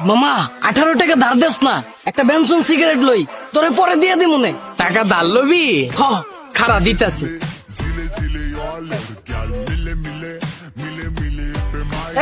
মামা আঠারো টাকা ধার দেস না। একটা বেনসন সিগারেট লই তোরে পরে দিয়ে দি মনে টাকা ধার লবি? হ খারা দিতাছি।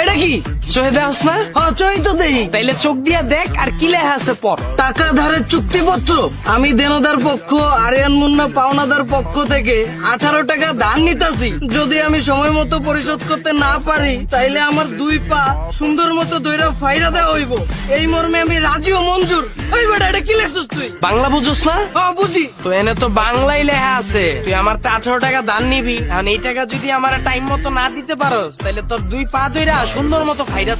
এটা কি? চোহে দেওয়াস না? হ চই তো দেই তাইলে চোখ দিয়া দেখ আর কি লেখা আছে পর। টাকা ধারের চুক্তিপত্র। আমি দেনদার পক্ষ আরিয়ান মুন্না পাওনাদার পক্ষ থেকে আঠারো টাকা ধার নিতাছি। যদি আমি সময় মতো পরিশোধ করতে না পারি তাইলে আমার দুই পা সুন্দর মতো দৈরা ফাইরা দেওয়া হইব। এই মর্মে আমি রাজি ও মঞ্জুর। ওই বেটা এটা কি লেখছিস তুই? বাংলা বুঝোস না? হ্যাঁ বুঝি। তো এনে তো বাংলাই লেখা আছে। তুই আমার তো আঠারো টাকা দান নিবি। এখন এই টাকা যদি আমার টাইম মতো না দিতে পারোস তাহলে তোর দুই পা ধইরা সুন্দর মতো ফাইরা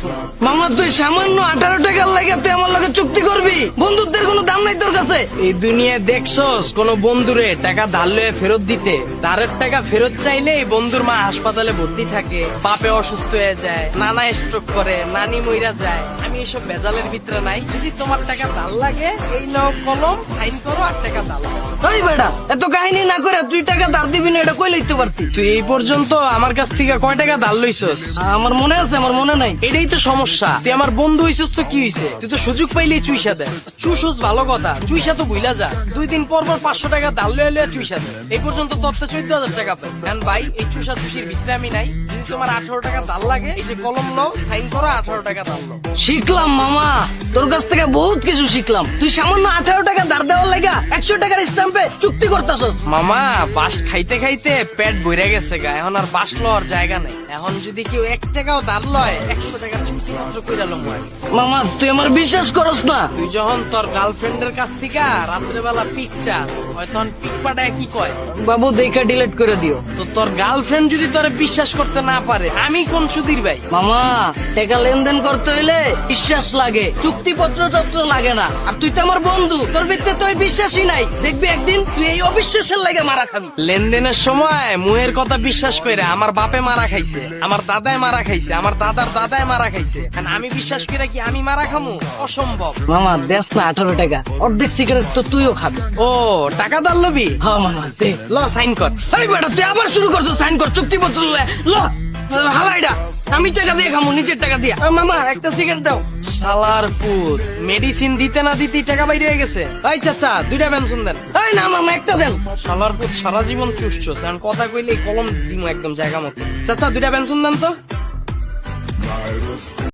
মামা তুই সামান্য আঠারো টাকার লাগে তুই আমার লগে চুক্তি করবি? বন্ধুত্বের কোনো দাম নাই তোর কাছে? এই দুনিয়ায় দেখছস কোন বন্ধুরে টাকা ধার লয়ে ফেরত দিতে। ধারের টাকা ফেরত চাইলে এই বন্ধুর মা হাসপাতালে ভর্তি থাকে বাপে অসুস্থ হয়ে যায় নানা স্ট্রোক করে নানি মইরা যায়। আমি এসব বেজালের ভিতরে নাই। যদি তোমার টাকা ধার লাগে এই নাও কলম সাইন করো আর টাকা ধার। ওই বেটা এত কাহিনী না করে তুই টাকা ধার দিবি না এটা কই লিখতে পারতি? তুই এই পর্যন্ত আমার কাছ থেকে কয় টাকা ধার লইছস? আমার মনে আছে আমার মনে নাই। এটাই তো সমস্যা। তুই আমার বন্ধু হইছিস তো কি হইছে? তুই তো সুযোগ পাইলেই চুইসা দে চুষুস ভালো কথা চুইসা তো যা। দুই দিন পর পর পাঁচশো টাকা ধার লয়ে লয়ে চুইসা দে। এই পর্যন্ত চোদ্দ হাজার টাকা পাই ভাই এই চুষা চুষির ভিতরে নাই। তোমার আঠারো টাকা ধার লাগে এই যে কলম নাও সাইন করো আঠারো টাকা নাও। শিখলাম মামা তোর কাছ থেকে বহুত কিছু শিখলাম। তুই সামান্য আঠারো টাকা ধার দেওয়ার লাগা একশো টাকার স্ট্যাম্পে চুক্তি করতেছস। মামা বাস খাইতে খাইতে পেট ভরে গেছে গা। এখন আর বাস লওয়ার জায়গা নেই। এখন যদি কেউ এক টাকাও ধার লয় একশো টাকার চুক্তিপত্র কইরা লম মামা তুই আমার বিশ্বাস করস না। তুই যখন তোর গার্লফ্রেন্ডের কাছ থেকে রাত্রেবেলা পিক চাস হয় তখন পিক পাঠায় কি কয়? বাবু দেখা ডিলিট করে দিও। তো তোর গার্লফ্রেন্ড যদি তোরে বিশ্বাস করতে না পারে আমি কোন সুধীর ভাই? মামা টাকা লেনদেন করতে হইলে বিশ্বাস লাগে চুক্তিপত্র টত্র লাগে না। আর তুই তো আমার বন্ধু তোর ভিত্তে তো বিশ্বাসই নাই। দেখবি একদিন তুই এই অবিশ্বাসের লাগে মারা খাবি। লেনদেনের সময় মুহের কথা বিশ্বাস করে আমার বাপে মারা খাইছে আমার দাদায় মারা খাইছে আমার দাদার দাদায় মারা খাইছে। আর আমি বিশ্বাস করে কি আমি মারা খামু? অসম্ভব। মামা দেশ না আঠারো টাকা। অর্ধেক সিগারেট তো তুইও খাবি। ও টাকা দার লবি? হ্যাঁ মামা দে। ল সাইন কর। আরে বেটা তুই আবার শুরু করছ সাইন কর চুক্তিপত্র লে হালাইডা আমি টাকা দিয়ে খামু নিচের টাকা দিয়া। মামা একটা সিগারেট দাও। শালার পুত মেডিসিন দিতে না দিতেই টাকা বাইরে হয়ে গেছে। এই চাচা দুইটা পেনশন দেন। এই না মামা একটা দেন। শালার পুত সারা জীবন চুষছো। কারণ কথা কইলে কলম দিমু একদম জায়গা মতো। চাচা দুইটা পেনশন দেন তো।